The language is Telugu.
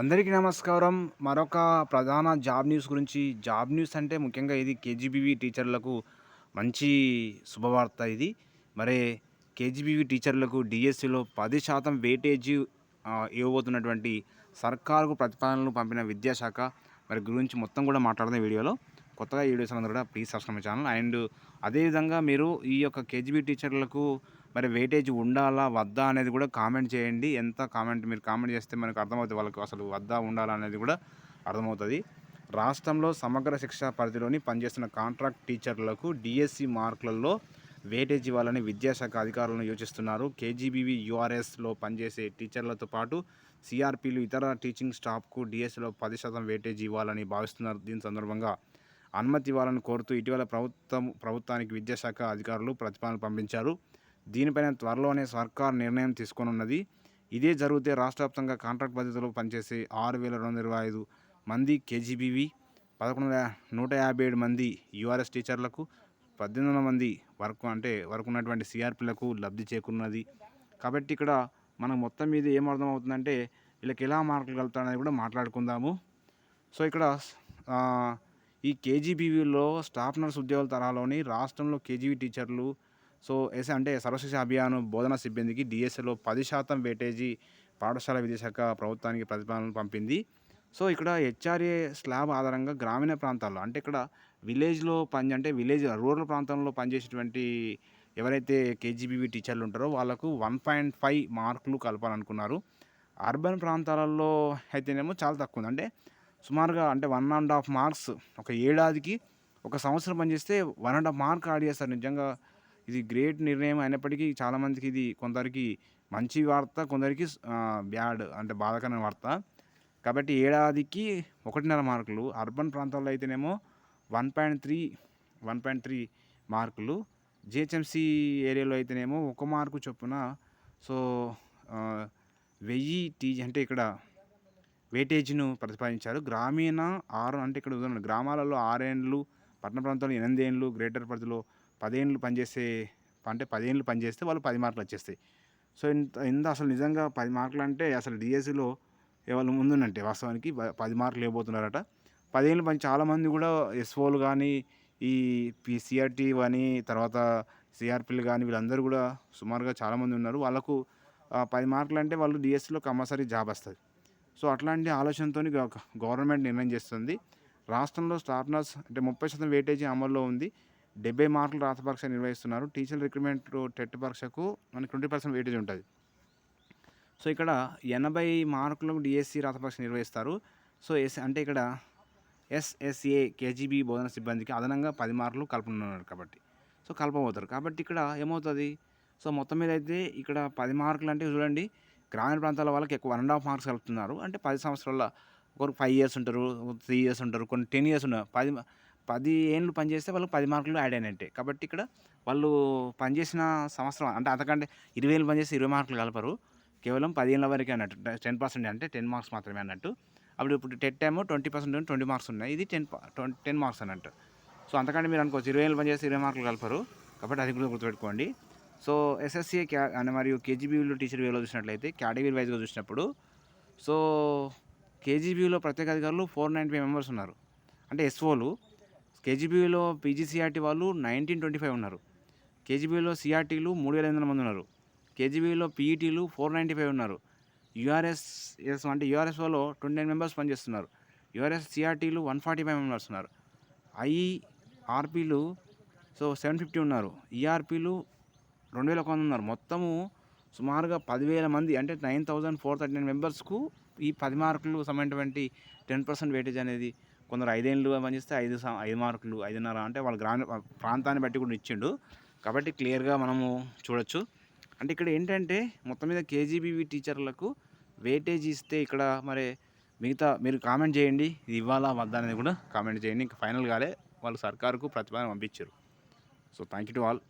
అందరికీ నమస్కారం. మరొక ప్రధాన జాబ్ న్యూస్ గురించి. జాబ్ న్యూస్ అంటే ముఖ్యంగా ఇది కేజీబీవీ టీచర్లకు మంచి శుభవార్త ఇది. మరి కేజీబీవీ టీచర్లకు డిఎస్సిలో పది శాతం వెయిటేజీ ఇవ్వబోతున్నటువంటి సర్కారుకు ప్రతిపాదనలు పంపిన విద్యాశాఖ. మరి గురించి మొత్తం కూడా మాట్లాడదాం వీడియోలో. కొత్తగా ఈ వీడియోస్ అందరూ కూడా ప్లీజ్ సబ్స్క్రైబ్ ఛానల్. అండ్ అదేవిధంగా మీరు ఈ యొక్క కేజీబీ టీచర్లకు మరి వెయిటేజ్ ఉండాలా వద్దా అనేది కూడా కామెంట్ చేయండి. ఎంత కామెంట్ మీరు కామెంట్ చేస్తే మనకు అర్థమవుతుంది వాళ్ళకి అసలు వద్దా ఉండాలా అనేది కూడా అర్థమవుతుంది. రాష్ట్రంలో సమగ్ర శిక్షా పరిధిలోని పనిచేస్తున్న కాంట్రాక్ట్ టీచర్లకు డిఎస్సి మార్కులలో వేటేజ్ ఇవ్వాలని విద్యాశాఖ అధికారులను యోచిస్తున్నారు. కేజీబీవీ యూఆర్ఎస్లో పనిచేసే టీచర్లతో పాటు సిఆర్పీలు ఇతర టీచింగ్ స్టాఫ్కు డిఎస్సిలో పది శాతం వేటేజ్ ఇవ్వాలని భావిస్తున్నారు. దీని సందర్భంగా అనుమతి ఇవ్వాలని కోరుతూ ఇటీవల ప్రభుత్వం ప్రభుత్వానికి విద్యాశాఖ అధికారులు ప్రతిపాదనలు పంపించారు. దీనిపైన త్వరలోనే సర్కార్ నిర్ణయం తీసుకోనున్నది ఇదే జరిగితే రాష్ట్ర వ్యాప్తంగా కాంట్రాక్ట్ పద్ధతిలో పనిచేసే ఆరు వేల రెండు ఇరవై ఐదు మంది కేజీబీవి పదకొండు నూట యాభై ఏడు మంది యూఆర్ఎస్ టీచర్లకు పద్దెనిమిది వందల మంది వరకు అంటే వరకు ఉన్నటువంటి సిఆర్పీలకు లబ్ధి చేకూరున్నది కాబట్టి ఇక్కడ మనం మొత్తం మీద ఏం అర్థం అవుతుందంటే వీళ్ళకి ఎలా మార్కులు కలుగుతారనేది కూడా మాట్లాడుకుందాము. సో ఇక్కడ ఈ కేజీబీవీలో స్టాఫ్ నర్స్ ఉద్యోగుల తరహాలోని రాష్ట్రంలో కేజీబీ టీచర్లు సో ఎస్ అంటే సర్వశిక్ష అభియాన్ బోధనా సిబ్బందికి డిఎస్ఏలో పది శాతం వేటేజీ పాఠశాల విద్యాశాఖ ప్రభుత్వానికి ప్రతిపాదనలు పంపింది. సో ఇక్కడ హెచ్ఆర్ఏ స్లాబ్ ఆధారంగా గ్రామీణ ప్రాంతాల్లో అంటే ఇక్కడ విలేజ్లో పని అంటే విలేజ్ రూరల్ ప్రాంతంలో పనిచేసేటువంటి ఎవరైతే కేజీబీవీ టీచర్లు ఉంటారో వాళ్ళకు వన్ పాయింట్ ఫైవ్ మార్కులు కలపాలనుకున్నారు. అర్బన్ ప్రాంతాలలో అయితేనేమో చాలా తక్కువ ఉంది. అంటే సుమారుగా అంటే వన్ అండ్ హాఫ్ మార్క్స్ ఒక ఏడాదికి ఒక సంవత్సరం పనిచేస్తే one and half mark add చేస్తారు నిజంగా. ఇది గ్రేట్ నిర్ణయం అయినప్పటికీ చాలామందికి ఇది కొందరికి మంచి వార్త కొందరికి బ్యాడ్ అంటే బాధకరమైన వార్త. కాబట్టి ఏడాదికి ఒకటిన్నర మార్కులు అర్బన్ ప్రాంతాల్లో అయితేనేమో one point three one point three మార్కులు. జిహెచ్ఎంసి ఏరియాలో అయితేనేమో ఒక మార్కు చొప్పున. సో వెయ్యి టీ అంటే ఇక్కడ వెయిటేజ్ను ప్రతిపాదించారు. గ్రామీణ ఆరు అంటే ఇక్కడ ఉదాహరణ గ్రామాలలో ఆరేండ్లు పట్టణ ప్రాంతాల్లో ఎనిమిది ఏండ్లు గ్రేటర్ పరిధిలో పదేళ్ళు పనిచేసే అంటే పదేళ్ళు పనిచేస్తే వాళ్ళు పది మార్కులు వచ్చేస్తాయి. సో ఇంత ఇంత అసలు నిజంగా పది మార్కులు అంటే అసలు డిఎస్సిలో వాళ్ళు ముందున్నట్టే వాస్తవానికి పది మార్కులు ఇవ్వబోతున్నారట పదేళ్ళు పని చాలామంది కూడా ఎస్ఓలు కానీ ఈ పిసిఆర్టీ కానీ తర్వాత సిఆర్పీలు కానీ వీళ్ళందరూ కూడా సుమారుగా చాలామంది ఉన్నారు. వాళ్ళకు పది మార్కులు అంటే వాళ్ళు డిఎస్సిలో కంపల్సరీ జాబ్ వస్తుంది. సో అట్లాంటి ఆలోచనతో గవర్నమెంట్ నిర్ణయం చేస్తుంది. రాష్ట్రంలో స్టార్నర్స్ అంటే ముప్పై శాతం వెయిటేజీ అమల్లో ఉంది. డెబ్బై మార్కులు రాత పరీక్ష నిర్వహిస్తున్నారు. టీచర్ రిక్రూట్మెంట్ టెట్ పరీక్షకు మనకి ట్వంటీ పర్సెంట్ వెయిటేజ్ ఉంటుంది. సో ఇక్కడ ఎనభై మార్కులకు డిఎస్సి రాత పరీక్ష నిర్వహిస్తారు. సో ఎస్ అంటే ఇక్కడ ఎస్ఎస్ఏ కేజీబీ బోధన సిబ్బందికి అదనంగా పది మార్కులు కలపనున్నారు కాబట్టి. సో కలపబోతారు కాబట్టి ఇక్కడ ఏమవుతుంది? సో మొత్తం మీద అయితే ఇక్కడ పది మార్కులు అంటే చూడండి గ్రామీణ ప్రాంతాల వాళ్ళకి ఎక్కువ వన్ అండ్ హాఫ్ మార్క్స్ కలుపుతున్నారు. అంటే పది సంవత్సరాల ఒకరు ఫైవ్ ఇయర్స్ ఉంటారు త్రీ ఇయర్స్ ఉంటారు కొన్ని టెన్ ఇయర్స్ ఉన్నారు పది పది ఏళ్ళు పనిచేస్తే వాళ్ళు పది మార్కులు యాడ్ అయినట్టే. కాబట్టి ఇక్కడ వాళ్ళు పనిచేసిన సంవత్సరం అంటే అంతకంటే ఇరవై ఏళ్ళు పనిచేస్తే ఇరవై మార్కులు కలపరు. కేవలం పదిహేళ్ళ వరకే అన్నట్టు. టెన్ పర్సెంట్ అంటే టెన్ మార్క్స్ మాత్రమే అన్నట్టు. అప్పుడు ఇప్పుడు టెట్ ఏమో ట్వంటీ పర్సెంట్ ట్వంటీ మార్క్స్ ఉన్నాయి. ఇది టెన్ టెన్ మార్క్స్ అన్నట్టు. సో అంతకంటే మీరు అనుకోవచ్చు ఇరవై ఏళ్ళు పనిచేస్తే ఇరవై మార్కులు కలపరు. కాబట్టి అది కూడా గుర్తుపెట్టుకోండి. సో ఎస్ఎస్సీ క్యా అని మరియు కేజీబీలో టీచర్ వేలో చూసినట్లయితే కేటగిరీ వైజ్గా చూసినప్పుడు సో కేజీబీలో ప్రత్యేక అధికారులు ఫోర్ నైంటీ ఫైవ్ మెంబర్స్ ఉన్నారు. అంటే ఎస్ఓలు. కేజీబీలో పీజీసీఆర్టీ వాళ్ళు నైన్టీన్ ట్వంటీ ఫైవ్ ఉన్నారు. కేజీబీలో సిఆర్టీలు మూడు వేల ఎనిమిది వందల మంది ఉన్నారు. కేజీబీలో పీఈటీలు ఫోర్ నైంటీ ఫైవ్ ఉన్నారు. యూఆర్ఎస్ ఎస్ అంటే వాళ్ళు ట్వంటీ నైన్ మెంబర్స్ పనిచేస్తున్నారు. యూఆర్ఎస్ సిఆర్టీలు వన్ ఫార్టీ ఫైవ్ మెంబర్స్ ఉన్నారు. ఐఆర్పీలు సో సెవెన్ ఫిఫ్టీ ఉన్నారు. ఈఆర్పీలు రెండు వేల ఒక వంద ఉన్నారు. మొత్తము సుమారుగా పదివేల మంది అంటే nine thousand four thirty nine మెంబర్స్కు ఈ పది మార్కులు సమైనటువంటి టెన్ పర్సెంట్ వెయిటేజ్ అనేది కొందరు ఐదేళ్ళు పనిచేస్తే ఐదు ఐదు మార్కులు ఐదున్నర అంటే వాళ్ళ గ్రామ ప్రాంతాన్ని బట్టి కూడా ఇచ్చిండు. కాబట్టి క్లియర్గా మనము చూడొచ్చు. అంటే ఇక్కడ ఏంటంటే మొత్తం మీద కేజీబీవీ టీచర్లకు వెయిటేజ్ ఇస్తే ఇక్కడ మరి మిగతా మీరు కామెంట్ చేయండి. ఇది ఇవ్వాలా వద్దా అనేది కూడా కామెంట్ చేయండి. ఇంకా ఫైనల్ కాలే. వాళ్ళు సర్కారుకు ప్రతిపాదన పంపించారు. So thank you to all.